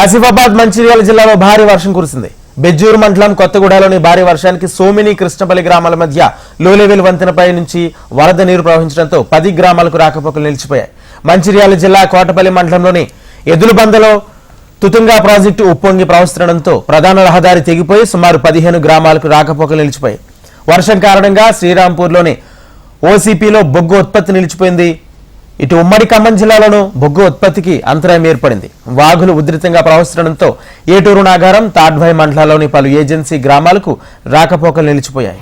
ఆసిఫాబాద్ మంచిర్యాల జిల్లాలో భారీ వర్షం కురిసింది. బెజ్జూరు మండలం కొత్తగూడలోని భారీ వర్షానికి సోమిని కృష్ణపల్లి గ్రామాల మధ్య లోలెవెల్ వంతెనపై నుంచి వరద నీరు ప్రవహించడంతో పది గ్రామాలకు రాకపోకలు నిలిచిపోయాయి. మంచిర్యాల జిల్లా కోటపల్లి మండలంలోని ఎదులుబందలో తుతుంగా ప్రాజెక్టు ఉప్పొంగి ప్రవహిస్తుండడంతో ప్రధాన రహదారి తెగిపోయి సుమారు పదిహేను గ్రామాలకు రాకపోకలు నిలిచిపోయాయి. వర్షం కారణంగా శ్రీరాంపూర్లోని ఓసీపీలో బొగ్గు ఉత్పత్తి నిలిచిపోయింది. ఇటు ఉమ్మడి ఖమ్మం జిల్లాలోనూ బొగ్గు ఉత్పత్తికి అంతరాయం ఏర్పడింది. వాగులు ఉధృతంగా ప్రవహిస్తుండటంతో ఏటూరు నాగారం తాడ్వాయి మండలాల్లోని పలు ఏజెన్సీ గ్రామాలకు రాకపోకలు నిలిచిపోయాయి.